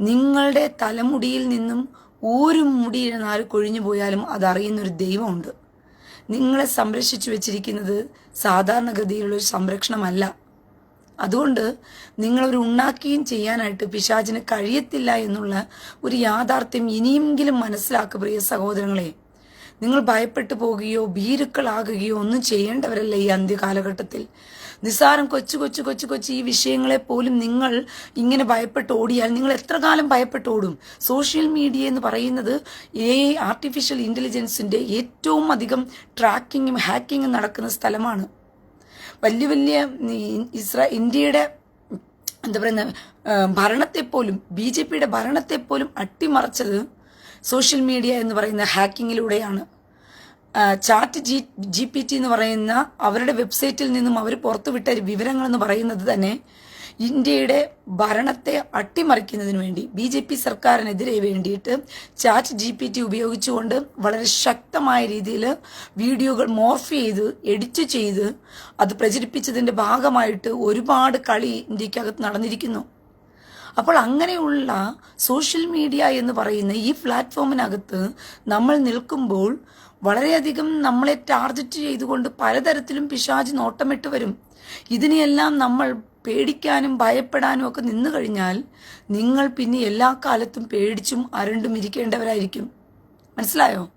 നിങ്ങളുടെ തലമുടിയിൽ നിന്നും ഒരു മുടി നാല് കൊഴിഞ്ഞു പോയാലും അതറിയുന്നൊരു ദൈവമുണ്ട്. നിങ്ങളെ സംരക്ഷിച്ചു വെച്ചിരിക്കുന്നത് സാധാരണഗതിയിലുള്ള ഒരു സംരക്ഷണമല്ല. അതുകൊണ്ട് നിങ്ങളൊരു ഉണ്ണാക്കിയും ചെയ്യാനായിട്ട് പിശാചിന് കഴിയത്തില്ല എന്നുള്ള ഒരു യാഥാർത്ഥ്യം ഇനിയെങ്കിലും മനസ്സിലാക്കുക പ്രിയ സഹോദരങ്ങളെ. നിങ്ങൾ ഭയപ്പെട്ടു പോകുകയോ ഭീരുക്കളാകുകയോ ഒന്നും ചെയ്യേണ്ടവരല്ല ഈ അന്ത്യകാലഘട്ടത്തിൽ. നിസ്സാരം കൊച്ചു കൊച്ചു കൊച്ചു കൊച്ചു ഈ വിഷയങ്ങളെ പോലും നിങ്ങൾ ഇങ്ങനെ ഭയപ്പെട്ട് ഓടിയാൽ നിങ്ങൾ എത്ര കാലം ഭയപ്പെട്ട് ഓടും? സോഷ്യൽ മീഡിയ എന്ന് പറയുന്നത് ഏ ആർട്ടിഫിഷ്യൽ ഇന്റലിജൻസിന്റെ ഏറ്റവും അധികം ട്രാക്കിങ്ങും ഹാക്കിങ്ങും നടക്കുന്ന സ്ഥലമാണ്. വലിയ വലിയ ഇസ്രാ ഇന്ത്യയുടെ എന്താ പറയുന്ന ഭരണത്തെപ്പോലും ബി ജെ പിയുടെ ഭരണത്തെപ്പോലും അട്ടിമറിച്ചത് സോഷ്യൽ മീഡിയ എന്ന് പറയുന്ന ഹാക്കിങ്ങിലൂടെയാണ് chat G G P T എന്ന് പറയുന്ന അവരുടെ വെബ്സൈറ്റിൽ നിന്നും അവർ പുറത്തുവിട്ട വിവരങ്ങൾ എന്ന് പറയുന്നത് തന്നെ ഇന്ത്യയുടെ ഭരണത്തെ അട്ടിമറിക്കുന്നതിന് വേണ്ടി ബി ജെ പി സർക്കാരിനെതിരെ വേണ്ടിയിട്ട് ചാറ്റ് ജി പി ടി ഉപയോഗിച്ചുകൊണ്ട് വളരെ ശക്തമായ രീതിയിൽ വീഡിയോകൾ മോർഫ് ചെയ്ത് എഡിറ്റ് ചെയ്ത് അത് പ്രചരിപ്പിച്ചതിന്റെ ഭാഗമായിട്ട് ഒരുപാട് കളി ഇന്ത്യക്കകത്ത് നടന്നിരിക്കുന്നു. അപ്പോൾ അങ്ങനെയുള്ള സോഷ്യൽ മീഡിയ എന്ന് പറയുന്ന ഈ പ്ലാറ്റ്ഫോമിനകത്ത് നമ്മൾ നിൽക്കുമ്പോൾ വളരെയധികം നമ്മളെ ടാർഗറ്റ് ചെയ്തുകൊണ്ട് പലതരത്തിലും പിശാജ് നോട്ടമിട്ട് വരും. ഇതിനെയെല്ലാം നമ്മൾ പേടിക്കാനും ഭയപ്പെടാനും ഒക്കെ നിന്നു കഴിഞ്ഞാൽ നിങ്ങൾ പിന്നെ എല്ലാ കാലത്തും പേടിച്ചും അരണ്ടും ഇരിക്കേണ്ടവരായിരിക്കും. മനസ്സിലായോ?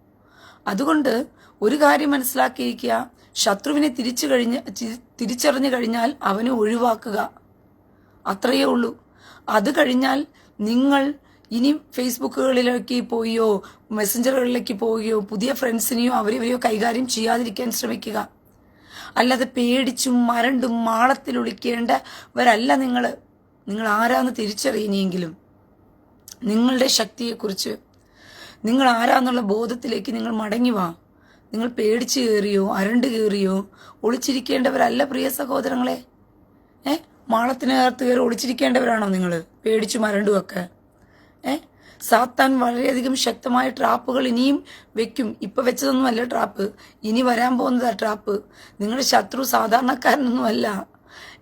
അതുകൊണ്ട് ഒരു കാര്യം മനസ്സിലാക്കിയിരിക്കുക. ശത്രുവിനെ തിരിച്ചു കഴിഞ്ഞ് തിരിച്ചറിഞ്ഞു കഴിഞ്ഞാൽ അവനെ ഒഴിവാക്കുക. അത്രയേ ഉള്ളൂ. അത് കഴിഞ്ഞാൽ നിങ്ങൾ ഇനി ഫേസ്ബുക്കുകളിലേക്ക് പോയോ മെസ്സഞ്ചറുകളിലേക്ക് പോവുകയോ പുതിയ ഫ്രണ്ട്സിനെയോ അവരെവരെയോ കൈകാര്യം ചെയ്യാതിരിക്കാൻ ശ്രമിക്കുക. അല്ലാതെ പേടിച്ചും മരണ്ടും മാളത്തിൽ ഒളിക്കേണ്ടവരല്ല നിങ്ങൾ നിങ്ങൾ ആരാന്ന് തിരിച്ചറിയുന്നെങ്കിലും നിങ്ങളുടെ ശക്തിയെക്കുറിച്ച് നിങ്ങൾ ആരാന്നുള്ള ബോധത്തിലേക്ക് നിങ്ങൾ മടങ്ങി വാ. നിങ്ങൾ പേടിച്ചു കയറിയോ അരണ്ട് കയറിയോ ഒളിച്ചിരിക്കേണ്ടവരല്ല പ്രിയ സഹോദരങ്ങളെ. ഏ? മാളത്തിനകത്ത് കയറി ഒളിച്ചിരിക്കേണ്ടവരാണോ നിങ്ങൾ പേടിച്ചു മരണ്ടുമൊക്കെ ഏ? സാത്താൻ വളരെയധികം ശക്തമായ ട്രാപ്പുകൾ ഇനിയും വെക്കും. ഇപ്പം വെച്ചതൊന്നുമല്ല ട്രാപ്പ്. ഇനി വരാൻ പോകുന്നതാ ട്രാപ്പ്. നിങ്ങളുടെ ശത്രു സാധാരണക്കാരനൊന്നുമല്ല.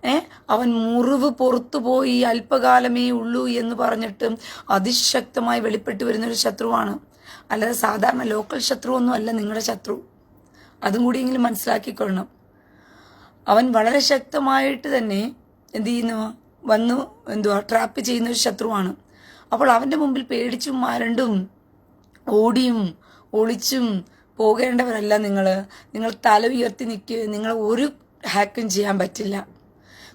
ഏ? അവൻ മുറിവ് പുറത്തു പോയി അല്പകാലമേ ഉള്ളൂ എന്ന് പറഞ്ഞിട്ട് അതിശക്തമായി വെളിപ്പെട്ട് വരുന്നൊരു ശത്രുവാണ്. അല്ലാതെ സാധാരണ ലോക്കൽ ശത്രു അല്ല നിങ്ങളുടെ ശത്രു. അതും കൂടിയെങ്കിലും മനസ്സിലാക്കിക്കൊള്ളണം. അവൻ വളരെ ശക്തമായിട്ട് തന്നെ എന്ത് ചെയ്യുന്നു വന്നു എന്തുവാ ട്രാപ്പ് ചെയ്യുന്ന ഒരു ശത്രുവാണ്. അപ്പോൾ അവന്റെ മുമ്പിൽ പേടിച്ചും മാരണ്ടും ഓടിയും ഒളിച്ചും പോകേണ്ടവരല്ല നിങ്ങൾ നിങ്ങൾ തല ഉയർത്തി നിൽക്കുക നിങ്ങൾ ഒരു ഹാക്കും ചെയ്യാൻ പറ്റില്ല.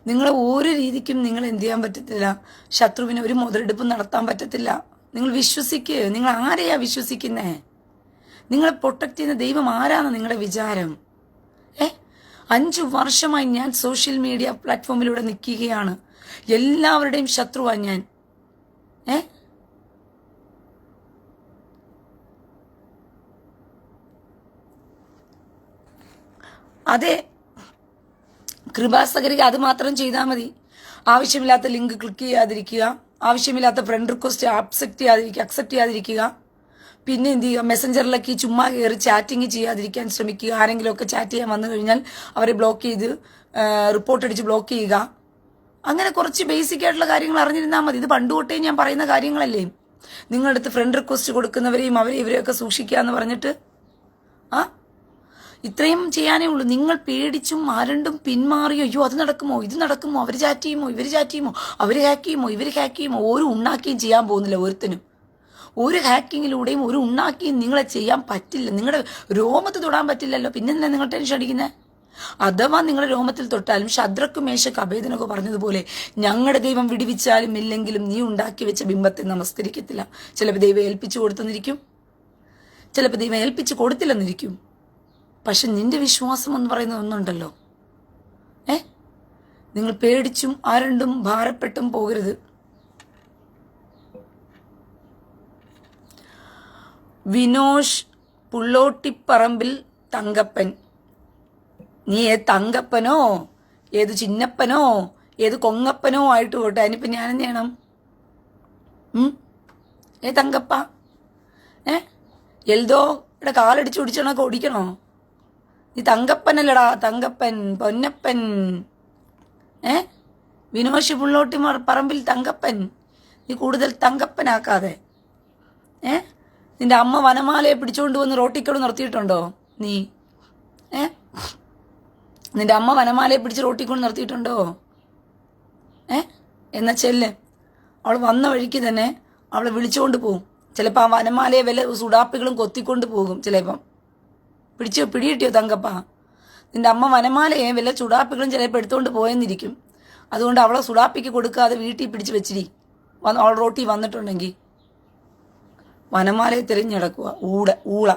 നിങ്ങൾ ഒരു രീതിക്കും നിങ്ങൾ എന്ത് ചെയ്യാൻ പറ്റത്തില്ല. ശത്രുവിന് ഒരു മുതലെടുപ്പ് നടത്താൻ പറ്റത്തില്ല. നിങ്ങൾ വിശ്വസിക്കുക നിങ്ങൾ ആരെയാ വിശ്വസിക്കുന്നേ? നിങ്ങളെ പ്രൊട്ടക്ട് ചെയ്യുന്ന ദൈവം ആരാന്ന് നിങ്ങളുടെ വിചാരം? ഏ? അഞ്ചു വർഷമായി ഞാൻ സോഷ്യൽ മീഡിയ പ്ലാറ്റ്ഫോമിലൂടെ നിൽക്കുകയാണ്. എല്ലാവരുടെയും ശത്രുവാ ഞാൻ. ഏ? അതെ. കൃപാസകരിക അത് മാത്രം ചെയ്താൽ മതി. ആവശ്യമില്ലാത്ത ലിങ്ക് ക്ലിക്ക് ചെയ്യാതിരിക്കുക. ആവശ്യമില്ലാത്ത ഫ്രണ്ട് റിക്വസ്റ്റ് ആക്സെപ്റ്റ് ചെയ്യാതിരിക്കുക. അക്സെപ്റ്റ് ചെയ്യാതിരിക്കുക. പിന്നെ എന്ത് ചെയ്യുക? മെസ്സഞ്ചറിലേക്ക് ചുമ്മാ കയറി ചാറ്റിങ് ചെയ്യാതിരിക്കാൻ ശ്രമിക്കുക. ആരെങ്കിലും ഒക്കെ ചാറ്റ് ചെയ്യാൻ വന്നു കഴിഞ്ഞാൽ അവരെ ബ്ലോക്ക് ചെയ്ത് റിപ്പോർട്ട് അടിച്ച് ബ്ലോക്ക് ചെയ്യുക. അങ്ങനെ കുറച്ച് ബേസിക് ആയിട്ടുള്ള കാര്യങ്ങൾ അറിഞ്ഞിരുന്നാൽ മതി. ഇത് പണ്ട് തൊട്ടേ ഞാൻ പറയുന്ന കാര്യങ്ങളല്ലേ. നിങ്ങളുടെ അടുത്ത് ഫ്രണ്ട് റിക്വസ്റ്റ് കൊടുക്കുന്നവരെയും അവരെ ഇവരെയൊക്കെ സൂക്ഷിക്കുക എന്ന് പറഞ്ഞിട്ട് ആ? ഇത്രയും ചെയ്യാനേ ഉള്ളൂ. നിങ്ങൾ പേടിച്ചും ആരണ്ടും പിന്മാറിയോ അയ്യോ അത് നടക്കുമോ ഇത് നടക്കുമോ അവർ ചാറ്റ് ചെയ്യുമോ ഇവർ ചാറ്റ് ചെയ്യുമോ അവർ ഹാക്ക് ചെയ്യുമോ ഇവർ ഹാക്ക് ചെയ്യുമോ ഒരു ഉണ്ടാക്കുകയും ചെയ്യാൻ പോകുന്നില്ല ഒരുത്തനും. ഒരു ഹാക്കിങ്ങിലൂടെയും ഒരു ഉണ്ണാക്കിയും നിങ്ങളെ ചെയ്യാൻ പറ്റില്ല. നിങ്ങളുടെ രോമത്ത് തൊടാൻ പറ്റില്ലല്ലോ. പിന്നെ തന്നെ നിങ്ങൾ ടെൻഷൻ അടിക്കുന്നത് അഥവാ നിങ്ങളുടെ രോമത്തിൽ തൊട്ടാലും ശദ്രക്കും മേശക്ക് അഭേദനൊക്കെ പറഞ്ഞതുപോലെ ഞങ്ങളുടെ ദൈവം വിടിവിച്ചാലും ഇല്ലെങ്കിലും നീ ഉണ്ടാക്കി വെച്ച ബിംബത്തെ നമസ്കരിക്കത്തില്ല. ചിലപ്പോൾ ദൈവം ഏൽപ്പിച്ചു കൊടുത്തെന്നിരിക്കും. ചിലപ്പോൾ ദൈവം ഏൽപ്പിച്ചു കൊടുത്തില്ലെന്നിരിക്കും. പക്ഷെ നിന്റെ വിശ്വാസം എന്ന് പറയുന്നത് ഒന്നുണ്ടല്ലോ. ഏ? നിങ്ങൾ പേടിച്ചും ആരണ്ടും ഭാരപ്പെട്ടും പോകരുത്. വിനോഷ് പുള്ളോട്ടിപ്പറമ്പിൽ തങ്കപ്പൻ. നീ ഏത് തങ്കപ്പനോ ഏത് ചിന്നപ്പനോ ഏത് കൊങ്ങപ്പനോ ആയിട്ട് പോട്ടെ. അതിനിപ്പോൾ ഞാൻ എന്ത് ചെയ്യണം? ഏ തങ്കപ്പ? ഏ? എൽദോയുടെ കാലടിച്ച് ഒടിച്ചണൊക്കെ ഓടിക്കണോ? നീ തങ്കപ്പനല്ലടാ തങ്കപ്പൻ പൊന്നപ്പൻ. ഏ? വിനോഷ് പുള്ളോട്ടി മറ- പറമ്പിൽ തങ്കപ്പൻ. നീ കൂടുതൽ തങ്കപ്പനാക്കാതെ. ഏ? നിന്റെ അമ്മ വനമാലയെ പിടിച്ചുകൊണ്ട് വന്ന് റോട്ടിക്കോട് നിർത്തിയിട്ടുണ്ടോ? നീ? ഏ? നിന്റെ അമ്മ വനമാലയെ പിടിച്ച് റോട്ടിക്കൊണ്ട് നിർത്തിയിട്ടുണ്ടോ? ഏ? എന്നാ ചെല്ല്. അവൾ വന്ന വഴിക്ക് തന്നെ അവളെ വിളിച്ചുകൊണ്ട് പോകും ചിലപ്പോൾ ആ വനമാലയെ വല്ല സുടാപ്പികളും കൊത്തിക്കൊണ്ട് പോകും ചിലപ്പം. പിടിച്ചോ പിടികിട്ടിയോ തങ്കപ്പ? നിന്റെ അമ്മ വനമാലയെ വല്ല ചുടാപ്പികളും ചിലപ്പോൾ എടുത്തുകൊണ്ട് പോയെന്നിരിക്കും. അതുകൊണ്ട് അവളെ സുടാപ്പിക്ക് കൊടുക്കാതെ വീട്ടിൽ പിടിച്ച് വെച്ചിരി. അവൾ റോട്ടി വന്നിട്ടുണ്ടെങ്കിൽ. വനമാലയെ തിരഞ്ഞെടുക്കുക ഊട ഊള.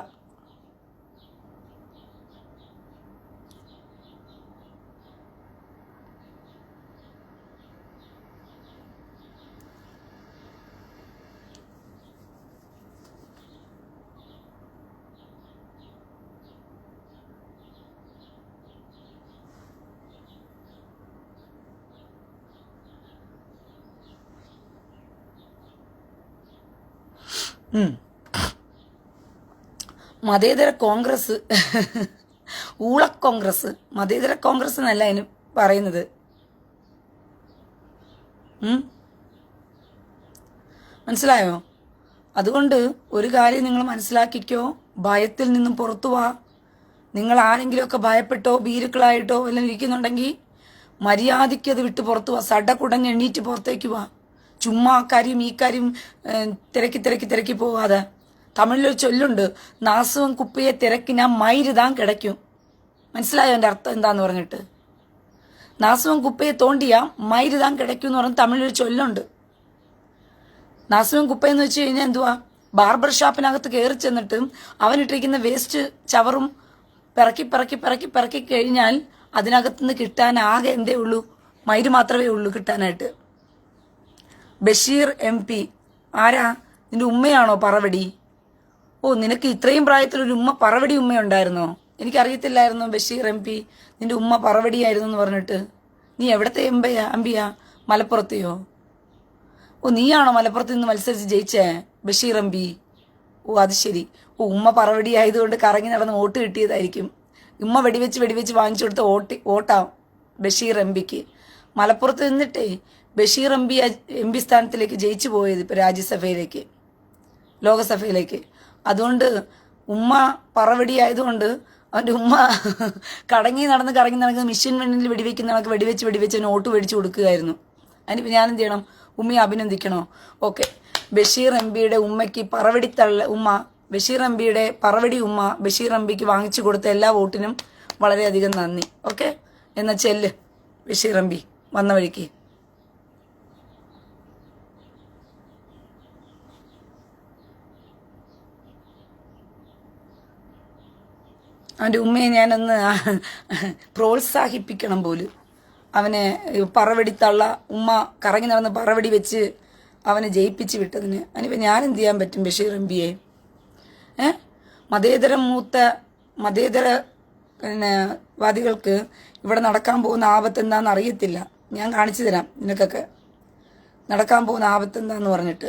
മതേതര കോൺഗ്രസ് ഊള കോൺഗ്രസ് മതേതര കോൺഗ്രസ് എന്നല്ല അതിന് പറയുന്നത്. മനസ്സിലായോ? അതുകൊണ്ട് ഒരു കാര്യം നിങ്ങൾ മനസ്സിലാക്കിക്കോ. ഭയത്തിൽ നിന്നും പുറത്തു വാ. നിങ്ങൾ ആരെങ്കിലുമൊക്കെ ഭയപ്പെട്ടോ ഭീരുക്കളായിട്ടോ എല്ലാം ഇരിക്കുന്നുണ്ടെങ്കിൽ മര്യാദയ്ക്ക് അത് വിട്ട് പുറത്തു വാ. സടക്കുടഞ്ഞ് എണ്ണീറ്റ് പുറത്തേക്ക് വാ. ചുമ്മാ അക്കാര്യം കാര്യം ഈ കാര്യം തിരക്കി തിരക്കി തിരക്കി പോവാതെ. തമിഴിലൊരു ചൊല്ലുണ്ട് നാസവും കുപ്പയെ തിരക്കിനാ ഞാൻ മയിരുതാൻ കിടക്കും മനസ്സിലായോ എന്റെ അർത്ഥം എന്താന്ന് പറഞ്ഞിട്ട്? നാസവും കുപ്പയെ തോണ്ടിയാ മയിരുതാൻ കിടക്കും എന്ന് പറഞ്ഞ് തമിഴിലൊരു ചൊല്ലുണ്ട്. നാസവും കുപ്പയെന്ന് വെച്ച് കഴിഞ്ഞാൽ എന്തുവാ? ബാർബർ ഷാപ്പിനകത്ത് കയറി ചെന്നിട്ട് അവനിട്ടിരിക്കുന്ന വേസ്റ്റ് ചവറും പിറക്കി പിറക്കി പിറക്കി പിറക്കി കഴിഞ്ഞാൽ അതിനകത്തുനിന്ന് കിട്ടാൻ ആകെ എന്തേ ഉള്ളൂ? മൈര് മാത്രമേ ഉള്ളൂ കിട്ടാനായിട്ട്. Basheer M P. ആരാ? നിന്റെ ഉമ്മയാണോ പറവടി? ഓ നിനക്ക് ഇത്രയും പ്രായത്തിൽ ഒരു ഉമ്മ പറവടി ഉമ്മയുണ്ടായിരുന്നോ? എനിക്കറിയത്തില്ലായിരുന്നു ബഷീർ എം പി. നിന്റെ ഉമ്മ പറവടിയായിരുന്നു എന്ന് പറഞ്ഞിട്ട്. നീ എവിടത്തെ എംപയാ? അമ്പിയാ? മലപ്പുറത്തെയോ? ഓ നീയാണോ മലപ്പുറത്ത് നിന്ന് മത്സരിച്ച് ജയിച്ചേ ബഷീർ എം പി? ഓ അത് ശരി. ഓ ഉമ്മ പറവടി ആയതുകൊണ്ട് കറങ്ങി നടന്ന് വോട്ട് കിട്ടിയതായിരിക്കും. ഉമ്മ വെടിവെച്ച് വെടിവെച്ച് വാങ്ങിച്ചു കൊടുത്ത വോട്ട് വോട്ടാ ബഷീർ എം പിക്ക്. മലപ്പുറത്ത് നിന്നിട്ടേ Basheer M P M P സ്ഥാനത്തിലേക്ക് ജയിച്ചു പോയത് ഇപ്പൊ രാജ്യസഭയിലേക്ക് ലോകസഭയിലേക്ക്. അതുകൊണ്ട് ഉമ്മ പറവടി ആയതുകൊണ്ട് അവന്റെ ഉമ്മ കടങ്ങി നടന്ന് കറങ്ങി നടന്ന് മിഷ്യൻ മണ്ണിൽ വെടിവെക്കുന്ന കണക്ക് വെടിവെച്ച് വെടിവെച്ച് മേടിച്ചു മേടിച്ച് കൊടുക്കുകയായിരുന്നു. അതിനിപ്പോൾ ഞാൻ എന്ത് ചെയ്യണം? ഉമ്മയെ അഭിനന്ദിക്കണോ? ഓക്കെ. ബഷീർ എം പിയുടെ ഉമ്മയ്ക്ക് പറവടി തള്ള ഉമ്മ ബഷീർ എം പിയുടെ പറവടി ഉമ്മ ബഷീർ എം പിക്ക് വാങ്ങിച്ചു കൊടുത്ത എല്ലാ വോട്ടിനും വളരെയധികം നന്ദി. ഓക്കെ. എന്നാൽ ചെല്ല് ബഷീർ എം പി വന്ന വഴിക്ക്. അവന്റെ ഉമ്മയെ ഞാനൊന്ന് പ്രോത്സാഹിപ്പിക്കണം പോലും. അവനെ പറവടിത്തള്ള ഉമ്മ കറങ്ങി നടന്ന് പറവെടി വെച്ച് അവനെ ജയിപ്പിച്ച് വിട്ടതിന്. അതിനിപ്പോൾ ഞാൻ എന്ത് ചെയ്യാൻ പറ്റും ബഷീർ എം പിയെ ഏ? മതേതര മൂത്ത മതേതര പിന്നെ വാദികൾക്ക് ഇവിടെ നടക്കാൻ പോകുന്ന ആപത്ത് എന്താണെന്ന് അറിയത്തില്ല. ഞാൻ കാണിച്ചു തരാം നിനക്കൊക്കെ. നടക്കാൻ പോകുന്ന ആപത്ത് എന്താന്ന് പറഞ്ഞിട്ട്.